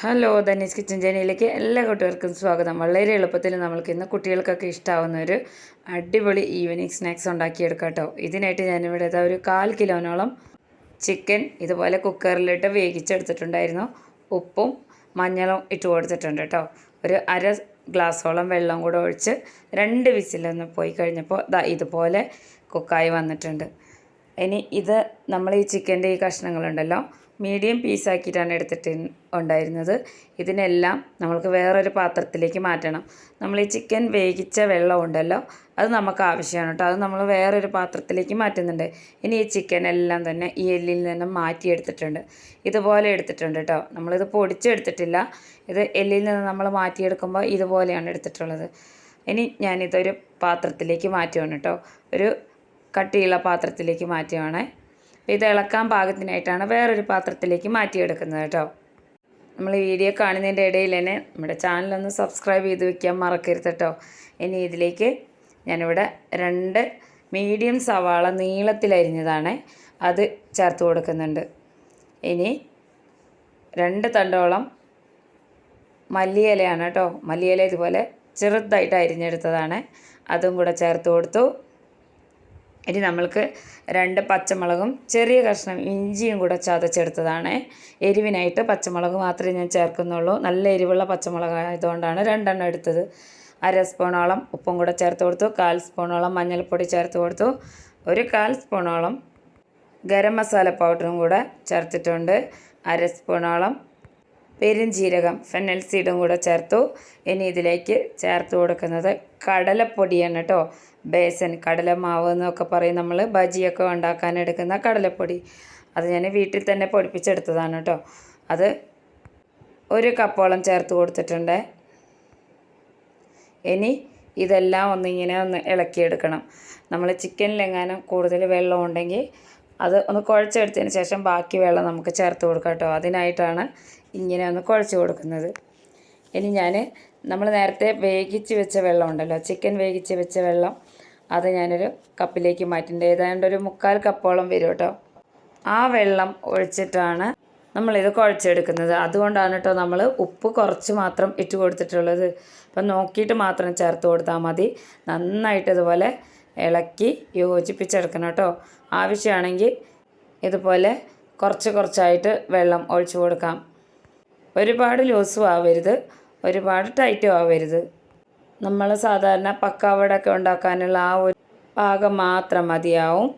Hello Dhani's kitchen ജേനിയിലേക്ക് എല്ലാ കൂട്ടുകാർക്കും സ്വാഗതം. വളരെ എളുപ്പത്തിൽ നമ്മൾക്ക് ഇന്ന് കുട്ടികൾക്കൊക്കെ ഇഷ്ടമാവുന്ന ഒരു അടിപൊളി ഈവനിങ് സ്നാക്സ് ഉണ്ടാക്കിയെടുക്കാം കേട്ടോ. ഇതിനായിട്ട് ഞാനിവിടെ ഒരു കാൽ കിലോനോളം ചിക്കൻ ഇതുപോലെ കുക്കറിലിട്ട് വേവിച്ചെടുത്തിട്ടുണ്ടായിരുന്നു. ഉപ്പും മഞ്ഞളും ഇട്ട് കൊടുത്തിട്ടുണ്ട് കേട്ടോ. ഒരു അര ഗ്ലാസ്സോളം വെള്ളം കൂടെ ഒഴിച്ച് രണ്ട് വിസിലൊന്ന് പോയി കഴിഞ്ഞപ്പോൾ ദാ ഇതുപോലെ കുക്കായി വന്നിട്ടുണ്ട്. ഇനി ഇത് നമ്മൾ ഈ ചിക്കന്റെ ഈ കഷ്ണങ്ങളുണ്ടല്ലോ മീഡിയം പീസാക്കിയിട്ടാണ് എടുത്തിട്ട് ഉണ്ടായിരുന്നത്. ഇതിനെല്ലാം നമ്മൾക്ക് വേറൊരു പാത്രത്തിലേക്ക് മാറ്റണം. നമ്മൾ ഈ ചിക്കൻ വേവിച്ച വെള്ളം ഉണ്ടല്ലോ അത് നമുക്ക് ആവശ്യമാണ് കേട്ടോ. അത് നമ്മൾ വേറൊരു പാത്രത്തിലേക്ക് മാറ്റുന്നുണ്ട്. ഇനി ഈ ചിക്കൻ എല്ലാം തന്നെ ഈ എല്ലിൽ നിന്നും മാറ്റിയെടുത്തിട്ടുണ്ട്. ഇതുപോലെ എടുത്തിട്ടുണ്ട് കേട്ടോ. നമ്മളിത് പൊടിച്ചെടുത്തിട്ടില്ല. ഇത് എല്ലിൽ നിന്ന് നമ്മൾ മാറ്റിയെടുക്കുമ്പോൾ ഇതുപോലെയാണ് എടുത്തിട്ടുള്ളത്. ഇനി ഞാനിതൊരു പാത്രത്തിലേക്ക് മാറ്റുകയാണ് കേട്ടോ. ഒരു കട്ടിയുള്ള പാത്രത്തിലേക്ക് മാറ്റുകയാണേ ഇത് ഇളക്കാൻ പാകത്തിനായിട്ടാണ് വേറൊരു പാത്രത്തിലേക്ക് മാറ്റിയെടുക്കുന്നത് കേട്ടോ. നമ്മൾ ഈ വീഡിയോ കാണുന്നതിന്റെ ഇടയിൽ തന്നെ നമ്മുടെ ചാനലൊന്ന് സബ്സ്ക്രൈബ് ചെയ്ത് വെക്കാൻ മറക്കരുത് കേട്ടോ. ഇനി ഇതിലേക്ക് ഞാനിവിടെ രണ്ട് മീഡിയം സവാള നീളത്തിലരിഞ്ഞതാണ് അത് ചേർത്ത് കൊടുക്കുന്നുണ്ട്. ഇനി രണ്ട് തണ്ടോളം മല്ലിയിലയാണ് കേട്ടോ. മല്ലിയില ഇതുപോലെ ചെറുതായിട്ട് അരിഞ്ഞെടുത്തതാണ്. അതും കൂടെ ചേർത്ത് കൊടുത്തു. ഇനി നമ്മൾക്ക് രണ്ട് പച്ചമുളകും ചെറിയ കഷ്ണം ഇഞ്ചിയും കൂടെ ചതച്ചെടുത്തതാണ്. എരിവിനായിട്ട് പച്ചമുളക് മാത്രമേ ഞാൻ ചേർക്കുന്നുള്ളൂ. നല്ല എരിവുള്ള പച്ചമുളക് ആയതുകൊണ്ടാണ് രണ്ടെണ്ണം എടുത്തത്. അര സ്പൂണോളം ഉപ്പും കൂടെ ചേർത്ത് കൊടുത്തു. കാൽ സ്പൂണോളം മഞ്ഞൾപ്പൊടി ചേർത്ത് കൊടുത്തു. ഒരു കാൽ സ്പൂണോളം ഗരം മസാല പൗഡറും കൂടെ ചേർത്തിട്ടുണ്ട്. അര സ്പൂണോളം പെരുംജീരകം ഫെനൽ സീഡും കൂടെ ചേർത്തു. ഇനി ഇതിലേക്ക് ചേർത്ത് കൊടുക്കുന്നത് കടലപ്പൊടിയാണ് കേട്ടോ. ബേസൻ കടലമാവ് എന്നൊക്കെ പറയും നമ്മൾ ബജിയൊക്കെ ഉണ്ടാക്കാൻ എടുക്കുന്ന കടലപ്പൊടി. അത് ഞാൻ വീട്ടിൽ തന്നെ പൊടിപ്പിച്ചെടുത്തതാണ് കേട്ടോ. അത് ഒരു കപ്പോളം ചേർത്ത് കൊടുത്തിട്ടുണ്ട്. ഇനി ഇതെല്ലാം ഒന്നിങ്ങനെ ഒന്ന് ഇളക്കിയെടുക്കണം. നമ്മൾ ചിക്കനിലെങ്ങാനും കൂടുതൽ വെള്ളം ഉണ്ടെങ്കിൽ അത് ഒന്ന് കുഴച്ചെടുത്തതിന് ശേഷം ബാക്കി വെള്ളം നമുക്ക് ചേർത്ത് കൊടുക്കാം കേട്ടോ. അതിനായിട്ടാണ് ഇങ്ങനെ ഒന്ന് കുഴച്ച് കൊടുക്കുന്നത്. ഇനി ഞാൻ നമ്മൾ നേരത്തെ വേവിച്ച് വെച്ച വെള്ളം ഉണ്ടല്ലോ ചിക്കൻ വേവിച്ച് വെച്ച വെള്ളം അത് ഞാനൊരു കപ്പിലേക്ക് മാറ്റിന്റെ ഏതാണ്ട് ഒരു മുക്കാൽ കപ്പോളം വരും കേട്ടോ. ആ വെള്ളം ഒഴിച്ചിട്ടാണ് നമ്മളിത് കുഴച്ചെടുക്കുന്നത്. അതുകൊണ്ടാണ് കേട്ടോ നമ്മൾ ഉപ്പ് കുറച്ച് മാത്രം ഇട്ട് കൊടുത്തിട്ടുള്ളത്. അപ്പം നോക്കിയിട്ട് മാത്രം ചേർത്ത് കൊടുത്താൽ മതി. നന്നായിട്ട് ഇതുപോലെ ഇളക്കി യോജിപ്പിച്ചെടുക്കണം കേട്ടോ. ആവശ്യമാണെങ്കിൽ ഇതുപോലെ കുറച്ച് കുറച്ചായിട്ട് വെള്ളം ഒഴിച്ചു കൊടുക്കാം. ഒരുപാട് ലൂസും ആവരുത്. ഒരുപാട് ടൈറ്റും ആവരുത്. നമ്മൾ സാധാരണ പക്കാവടൊക്കെ ഉണ്ടാക്കാനുള്ള ആ ഒരു പാകം മാത്രം മതിയാവും.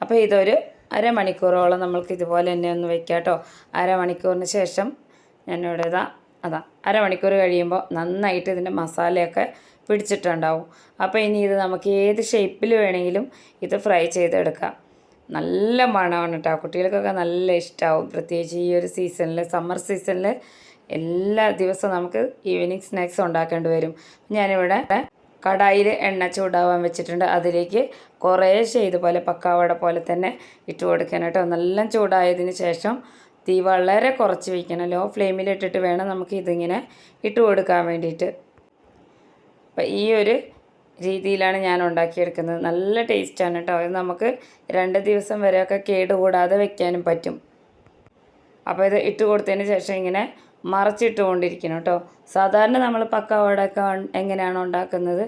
അപ്പോൾ ഇതൊരു അരമണിക്കൂറോളം നമ്മൾക്ക് ഇതുപോലെ തന്നെ ഒന്ന് വെക്കാം കേട്ടോ. അരമണിക്കൂറിന് ശേഷം ഞാനിവിടെ ഇതാ അതാ അരമണിക്കൂർ കഴിയുമ്പോൾ നന്നായിട്ട് ഇതിന്റെ മസാലയൊക്കെ പിടിച്ചിട്ടുണ്ടാവും. അപ്പോൾ ഇനി ഇത് നമുക്ക് ഏത് ഷേപ്പിൽ വേണമെങ്കിലും ഇത് ഫ്രൈ ചെയ്തെടുക്കാം. നല്ല മണമാണ് കേട്ടോ. കുട്ടികൾക്കൊക്കെ നല്ല ഇഷ്ടമാവും പ്രത്യേകിച്ച് ഈ ഒരു സീസണിൽ സമ്മർ സീസണിൽ എല്ലാ ദിവസവും നമുക്ക് ഈവനിങ് സ്നാക്സ് ഉണ്ടാക്കേണ്ടി വരും. ഞാനിവിടെ കടായിൽ എണ്ണ ചൂടാവാൻ വെച്ചിട്ടുണ്ട്. അതിലേക്ക് കുറേ കുറേശ്ശെ പോലെ പക്കാവട പോലെ തന്നെ ഇട്ട് കൊടുക്കാനായിട്ട് നല്ല ചൂടായതിന് ശേഷം തീ വളരെ കുറച്ച് വയ്ക്കണം ലോ ഫ്ലെയിമിലിട്ടിട്ട് വേണം നമുക്ക് ഇതിങ്ങനെ ഇട്ട് കൊടുക്കാൻ വേണ്ടിയിട്ട്. അപ്പം ഈ ഒരു രീതിയിലാണ് ഞാൻ ഉണ്ടാക്കിയെടുക്കുന്നത്. നല്ല ടേസ്റ്റാണ് കേട്ടോ. ഇത് നമുക്ക് രണ്ട് ദിവസം വരെയൊക്കെ കേടുകൂടാതെ വെക്കാനും പറ്റും. അപ്പോൾ ഇത് ഇട്ട് കൊടുത്തതിന് ശേഷം ഇങ്ങനെ മറച്ചിട്ട് കൊണ്ടിരിക്കണം കേട്ടോ. സാധാരണ നമ്മൾ പക്കവടയൊക്കെ എങ്ങനെയാണോ ഉണ്ടാക്കുന്നത്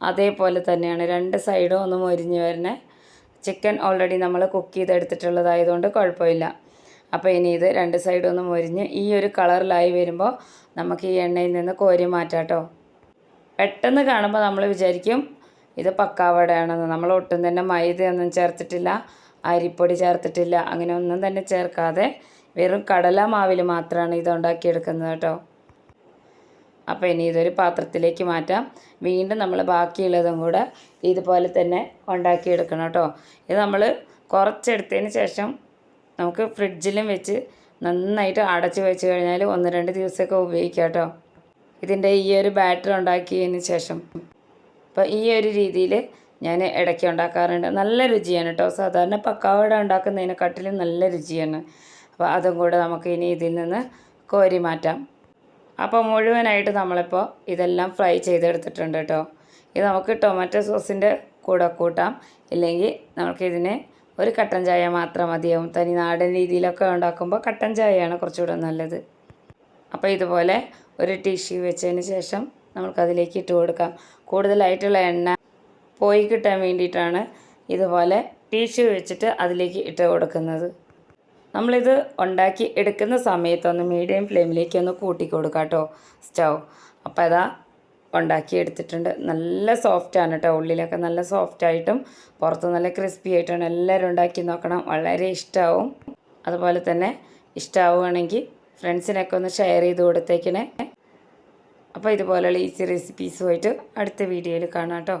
അതേപോലെ തന്നെയാണ്. രണ്ട് സൈഡും ഒന്ന് മൊരിഞ്ഞ് വരണേ. ചിക്കൻ ഓൾറെഡി നമ്മൾ കുക്ക് ചെയ്തെടുത്തിട്ടുള്ളതായതുകൊണ്ട് കുഴപ്പമില്ല. അപ്പോൾ ഇനി ഇത് രണ്ട് സൈഡും ഒന്ന് മൊരിഞ്ഞ് ഈ ഒരു കളറിലായി വരുമ്പോൾ നമുക്ക് ഈ എണ്ണയിൽ നിന്ന് കോരി മാറ്റാം കേട്ടോ. പെട്ടെന്ന് കാണുമ്പോൾ നമ്മൾ വിചാരിക്കും ഇത് പക്കാവടയാണെന്ന് നമ്മൾ ഒട്ടും തന്നെ മൈദയൊന്നും ചേർത്തിട്ടില്ല അരിപ്പൊടി ചേർത്തിട്ടില്ല അങ്ങനെ ഒന്നും തന്നെ ചേർക്കാതെ വെറും കടല മാവിൽ മാത്രമാണ് ഇത് ഉണ്ടാക്കിയെടുക്കുന്നത് കേട്ടോ. അപ്പോൾ ഇനി ഇതൊരു പാത്രത്തിലേക്ക് മാറ്റാം. വീണ്ടും നമ്മൾ ബാക്കിയുള്ളതും കൂടെ ഇതുപോലെ തന്നെ ഉണ്ടാക്കിയെടുക്കണം കേട്ടോ. ഇത് നമ്മൾ കുറച്ചെടുത്തതിന് ശേഷം നമുക്ക് ഫ്രിഡ്ജിലും വെച്ച് നന്നായിട്ട് അടച്ച് വെച്ച് കഴിഞ്ഞാൽ ഒന്ന് രണ്ട് ദിവസമൊക്കെ ഉപയോഗിക്കാം കേട്ടോ. ഇതിന്റെ ഈ ഒരു ബാറ്റർ ഉണ്ടാക്കിയതിന് ശേഷം. അപ്പോൾ ഈ ഒരു രീതിയിൽ ഞാൻ ഇടയ്ക്ക് ഉണ്ടാക്കാറുണ്ട്. നല്ല രുചിയാണ് കേട്ടോ. സാധാരണ പക്കാവട ഉണ്ടാക്കുന്നതിനെക്കാട്ടിലും നല്ല രുചിയാണ്. അപ്പോൾ അതും കൂടെ നമുക്ക് ഇനി ഇതിൽ നിന്ന് കോരി മാറ്റാം. അപ്പോൾ മുഴുവനായിട്ട് നമ്മളിപ്പോൾ ഇതെല്ലാം ഫ്രൈ ചെയ്തെടുത്തിട്ടുണ്ട് കേട്ടോ. ഇത് നമുക്ക് ടൊമാറ്റോ സോസിന്റെ കൂടെ കൂട്ടാം. ഇല്ലെങ്കിൽ നമുക്കിതിനെ ഒരു കട്ടൻ ചായ മാത്രം മതിയാവും. തനി നാടൻ രീതിയിലൊക്കെ ഉണ്ടാക്കുമ്പോൾ കട്ടൻ ചായയാണ് കുറച്ചുകൂടെ നല്ലത്. അപ്പോൾ ഇതുപോലെ ഒരു ടിഷ്യൂ വെച്ചതിന് ശേഷം നമുക്കതിലേക്ക് ഇട്ട് കൊടുക്കാം. കൂടുതലായിട്ടുള്ള എണ്ണ പോയി കിട്ടാൻ വേണ്ടിയിട്ടാണ് ഇതുപോലെ ടിഷ്യൂ വെച്ചിട്ട് അതിലേക്ക് ഇട്ട് കൊടുക്കുന്നത്. നമ്മളിത് ഉണ്ടാക്കി എടുക്കുന്ന സമയത്തൊന്ന് മീഡിയം ഫ്ലെയിമിലേക്ക് ഒന്ന് കൂട്ടി കൊടുക്കാം കേട്ടോ സ്റ്റൗ. അപ്പോൾ അതാ ഉണ്ടാക്കി എടുത്തിട്ടുണ്ട്. നല്ല സോഫ്റ്റാണ് കേട്ടോ ഉള്ളിലൊക്കെ നല്ല സോഫ്റ്റായിട്ടും പുറത്ത് നല്ല ക്രിസ്പി ആയിട്ടാണ് എല്ലാവരും ഉണ്ടാക്കി നോക്കണം. വളരെ ഇഷ്ടമാവും അതുപോലെ തന്നെ ഇഷ്ടമാവുകയാണെങ്കിൽ ഫ്രണ്ട്സിനൊക്കെ ഒന്ന് ഷെയർ ചെയ്ത് കൊടുത്തേക്കണേ. അപ്പോൾ ഇതുപോലെയുള്ള ഈസി റെസിപ്പീസുമായിട്ട് അടുത്ത വീഡിയോയിൽ കാണാം കേട്ടോ.